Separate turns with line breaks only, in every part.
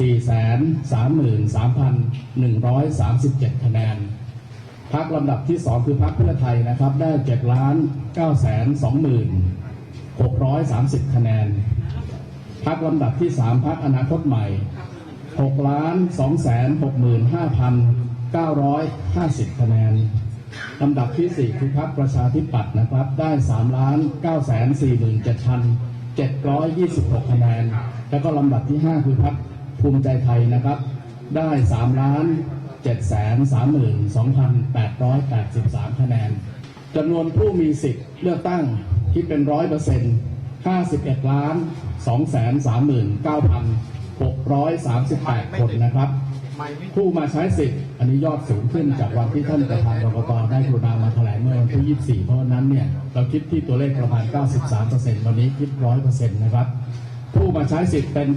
433,137 คะแนนพักลำดับที่ 2 คือพักเพื่อไทยนะครับได้7ล้าน9แสน2630 คะแนนพักลำดับที่ 3พักอนาคตใหม่6ล้าน2แสน65,950 คะแนนลำดับที่ 4 คือพักประชาธิปัตย์นะครับได้3ล้าน9แสน47,726 คะแนน แล้วก็ลำดับที่ 5 คือพัก ภูมิใจไทยนะครับ ได้3ล้าน7แสน32,883 คะแนนจำนวนผู้มีสิทธิ์เลือกตั้งคิดเป็นร้อยเปอร์เซ็นต์51ล้าน2แสน39,638 คนนะครับ ผู้มาใช้สิทธิ์อันนี้ยอดสูงขึ้นจากวันที่ท่านประธานกรกตได้กรุณามาแถลงเมื่อวันที่ 24 เพราะฉะนั้นเนี่ย เราคิดที่ตัวเลขประมาณ 93%วันนี้คิด 100%นะครับ ผู้มาใช้สิทธิ์เป็น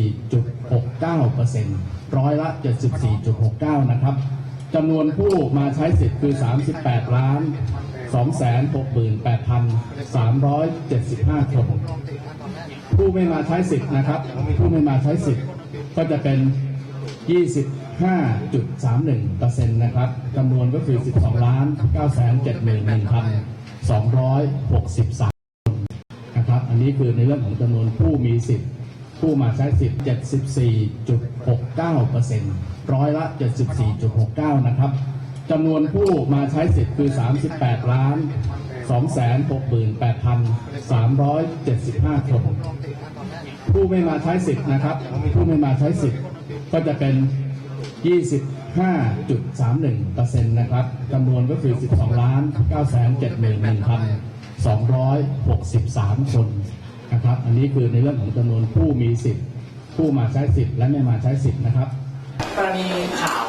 74.69%ร้อยละ 74.69 นะครับจำนวนผู้มาใช้สิทธิ์คือ 38 ล้าน 268,375 คน ผู้ไม่มาใช้สิทธิ์นะครับ ผู้ไม่มาใช้สิทธิ์ก็จะเป็น 25.31%นะครับจำนวนก็คือ 12 ล้าน 971,263 อันนี้คือในเรื่องของจำนวนผู้มีสิทธิ์ ผู้มาใช้สิทธิ์ 74.69%ร้อยละ 74.69 นะครับจำนวนผู้มาใช้สิทธิ์คือ 38 ล้าน 268,375 คน ผู้ไม่มาใช้สิทธิ์นะครับ ผู้ไม่มาใช้สิทธิ์ก็จะเป็น 25.31%นะครับจำนวนก็คือ 12 ล้าน 971,263 คนนะครับ อันนี้คือในเรื่องของจำนวนผู้มีสิทธิ์ ผู้มาใช้สิทธิ์และไม่มาใช้สิทธิ์นะครับ
กรณีข่าว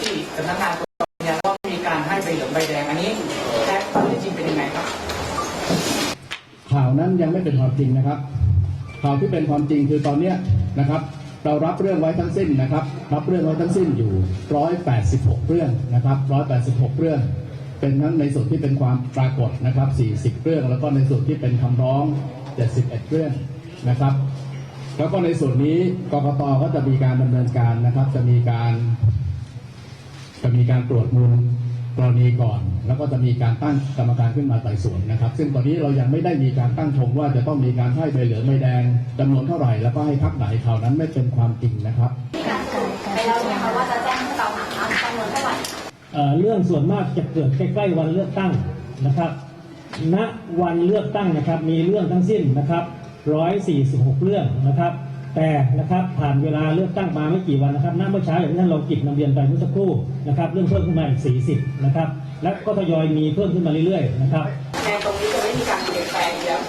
ที่สำนักงานกรกตยืนยันว่ามีการให้ใบเหลืองใบแดงอันนี้แท้ข้อเท็จจริงเป็นยังไงครับ
ข่าวนั้นยังไม่เป็นความจริงนะครับ ข่าวที่เป็นความจริงคือตอนเนี้ยนะครับ เรารับเรื่องไว้ทั้งสิ้นนะครับ รับเรื่องไว้ทั้งสิ้นอยู่ 186 เรื่องนะครับ 186 เรื่อง เป็นทั้งในส่วนที่เป็นความปรากฏนะครับ 40 เรื่อง แล้วก็ในส่วนที่เป็นคำร้อง 71 เรื่องนะครับ แล้วก็ในส่วนนี้กกตก็จะมีการดำเนินการนะครับ จะมีการจะมีการตรวจมูลกรณีก่อน แล้วก็จะมีการตั้งกรรมการขึ้นมาไต่สวนนะครับ ซึ่งตอนนี้เรายังไม่ได้มีการตั้งธงว่าจะต้องมีการให้ใบเหลืองใบแดงจำนวนเท่าไหร่ แล้วก็ให้พักไหนข่าวนั้นไม่เป็นความจริงนะครับ
ไปแล้วใช่ไหมคะว่าจะแจ้งข้อกล่าวหาจำนวนเท่าไหร่
เอ่อเรื่องส่วนมากจะเกิดใกล้ๆวันเลือกตั้งนะครับ ณ วันเลือกตั้งนะครับมีเรื่องทั้งสิ้นนะครับ 146 เรื่องนะครับ แต่นะครับผ่านเวลาเลือกตั้งมาไม่กี่วันนะครับณเมื่อเช้าอย่างที่ท่านรองกิจนำเรียนไปเมื่อสักครู่นะครับเรื่องเพิ่มขึ้นมาอีก 40 นะครับ และก็ทยอยมีเพิ่มขึ้นมาเรื่อยๆนะครับ
แทนตรงนี้จะไม่มีการเปลี่ยนแปลงแล้ว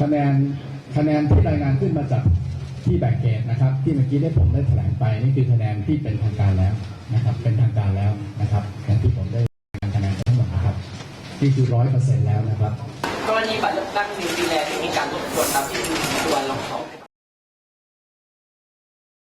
คะแนนคะแนนที่รายงานขึ้นมาจากที่แบ่งเขตนะครับ ที่เมื่อกี้ได้ผมได้แถลงไปนี่คือคะแนนที่เป็นทางการแล้ว นี่คือร้อยเปอร์เซ็นต์แล้วนะครับ
กรณีบัตรเลือกตั้งนิวซีแลนด์ที่มีการรบกวนตามที่ตัวรองเขา